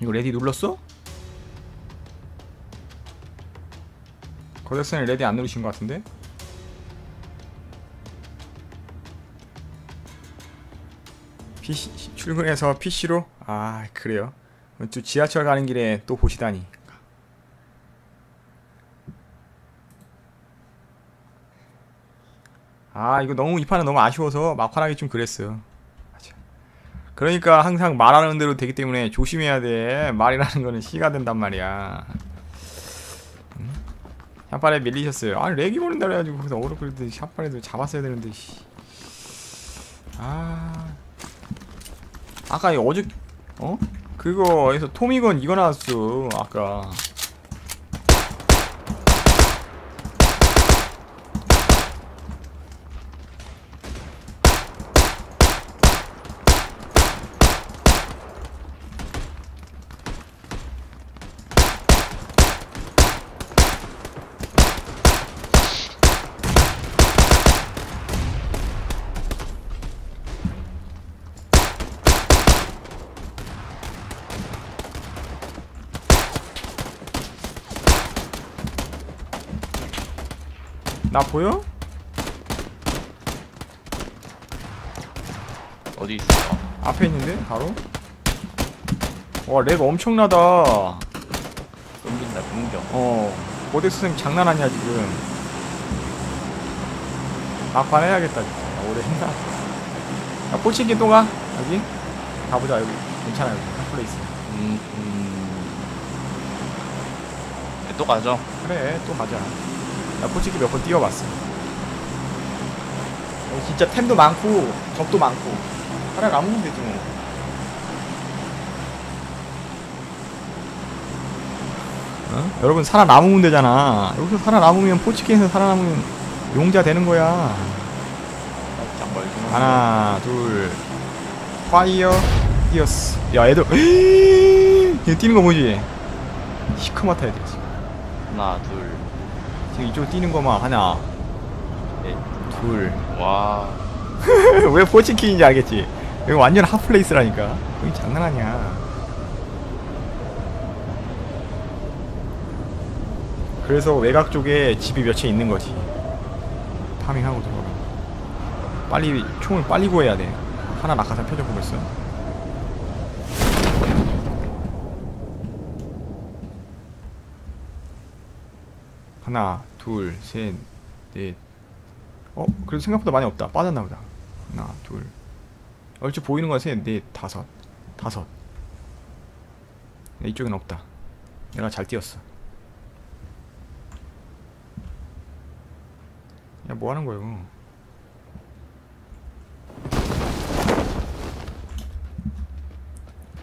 이거 레디 눌렀어? 고대선이 레디 안 누르신 것 같은데? 출근해서 PC로? 아 그래요? 또 지하철 가는 길에 또 보시다니 아 이거 너무 이 판은 너무 아쉬워서 막판하기 좀 그랬어요. 그러니까 항상 말하는 대로 되기 때문에 조심해야 돼 말이라는 거는 시가 된단 말이야 음? 샷발에 밀리셨어요 아니 렉이 보낸다 그래가지고 거기서 어그로끌때 샷발에도 잡았어야 되는데 씨. 아 아까 이 어제 어? 그거에서 토미건 이거 나왔어 아까 나 보여? 어디 있어? 앞에 있는데? 바로? 와렉 엄청나다. 끊긴다 끊겨. 어 모델 선생님 장난하냐 지금. 막판 해야겠다 진짜. 야, 오래 했나? 야 포치기 또가? 여기? 가보자 여기. 괜찮아 여기. 핫플레이스. 음, 음... 네, 또 가죠. 그래 또 가자 나 포치기 몇번 뛰어봤어 여기 진짜 템도 많고 적도 많고. 하나 남으면 되지 뭐 어? 여러분 살아남으면 되잖아. 여기서 살아남으면 포치기에서 살아남으면 용자 되는 거야. 하나 둘 파이어 뛰었어 야 애들. 얘 뛰는 거 뭐지? 시커멓다 애들 하나 둘 이쪽 뛰는 거만 하나. 넷. 둘. 와. 왜 포치킨인지 알겠지? 여기 완전 핫플레이스라니까. 여기 장난 아니야. 그래서 외곽 쪽에 집이 몇 채 있는 거지. 파밍하고 들어가. 빨리 총을 빨리 구해야 돼. 하나 낙하산 펴져 보고 있어 하나 둘 셋 넷 어? 그래도 생각보다 많이 없다. 빠졌나 보다. 하나, 둘. 얼추 보이는 건 셋, 넷, 다섯. 다섯. 야, 이쪽엔 없다. 내가 잘 뛰었어. 야, 뭐 하는 거예요?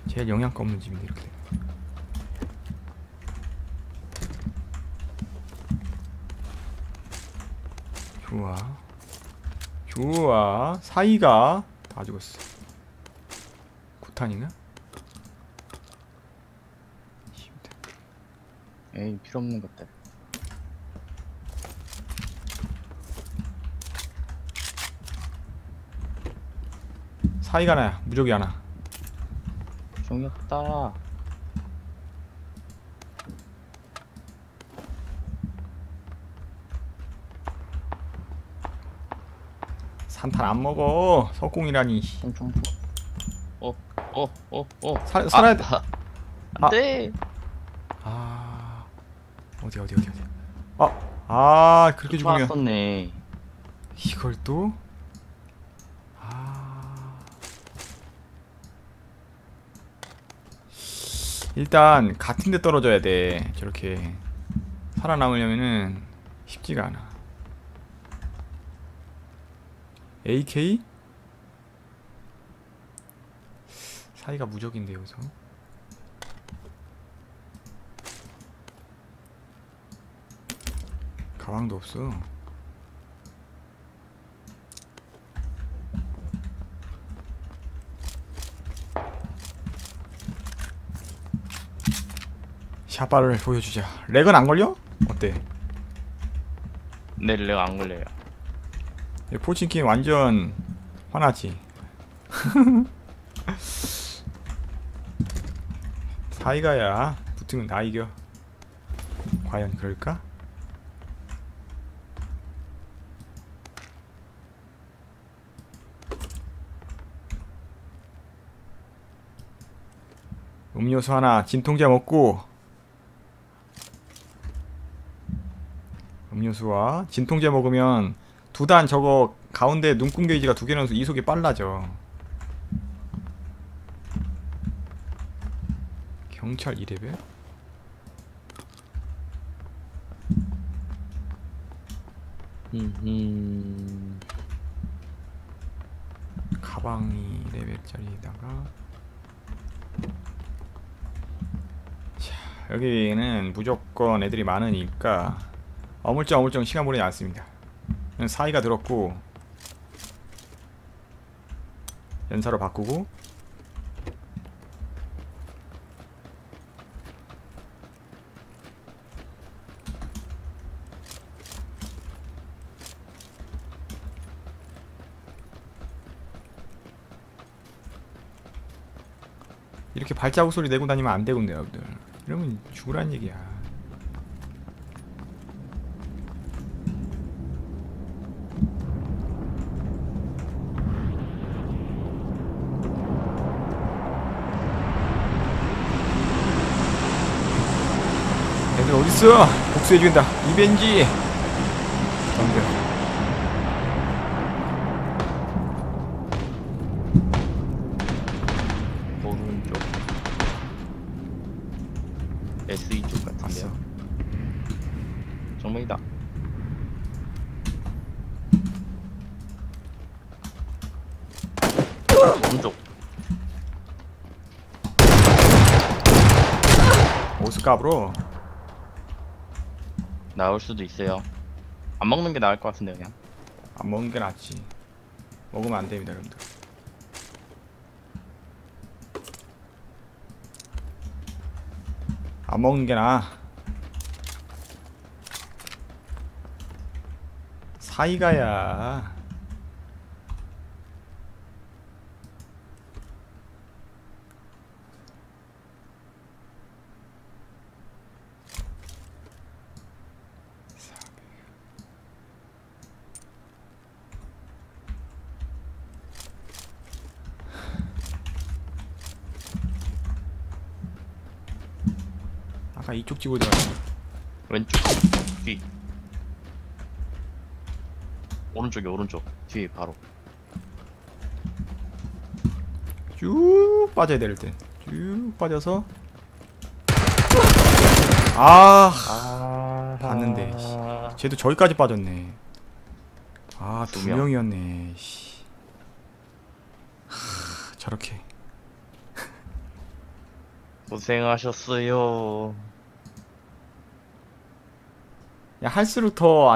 제일 영양가 없는 집인데, 이렇게 되면. 좋아. 좋아. 사이가 다 죽었어. 구탄이나? 에이 필요 없는 것들 사이가 하나야. 무적이 하나. 종이 없다 산탄 안 먹어. 석공이라니. 총총총 어 어 어 어 살- 살아야 돼. 아. 안 돼 아. 어디 어디 어디 어디. 아. 아, 그렇게 죽으면 맞았네 이걸 또 아. 일단 같은 데 떨어져야 돼. 저렇게 살아남으려면은 쉽지가 않아. AK? 사이가 무적인데 여기서. 가방도 없어. 샷발을 보여주자. 렉은 안 걸려? 어때? 내 rel레가 안 걸려요 이 포친키 완전 화나지. 사이가야 붙으면 나 이겨 과연 그럴까? 음료수 하나 진통제 먹고 음료수와 진통제 먹으면 두 단 저거 가운데 눈금 게이지가 두 개라서 이속이 빨라져. 경찰 2레벨? 음, 가방이 2레벨짜리에다가. 자 여기는 무조건 애들이 많으니까 어물쩡 어물쩡 시간 보내지 않습니다 사이가 들었고 연사로 바꾸고 이렇게 발자국 소리 내고 다니면 안 되군요 여러분들. 이러면 죽으란 얘기야 애들 어딨어 복수해주겠다 리벤지 덤벼 오른쪽. SE 쪽 같은데요. 정면이다. 오른쪽. 오스카브로 나올 수도 있어요. 안 먹는 게 나을 것 같은데 그냥. 안 먹는 게 낫지 먹으면 안 됩니다 여러분들 안 먹는 게 나아 사이가야 이쪽 집으로 들어갔어 왼쪽 뒤. 오른쪽이 오른쪽 뒤에 바로. 쭉 빠져야 될 때. 쭉 빠져서 아 아 봤는데, 쟤도 저기까지 빠졌네. 아두두 명. 명이었네. 씨. 하, 저렇게 고생하셨어요. 야 할수록 더안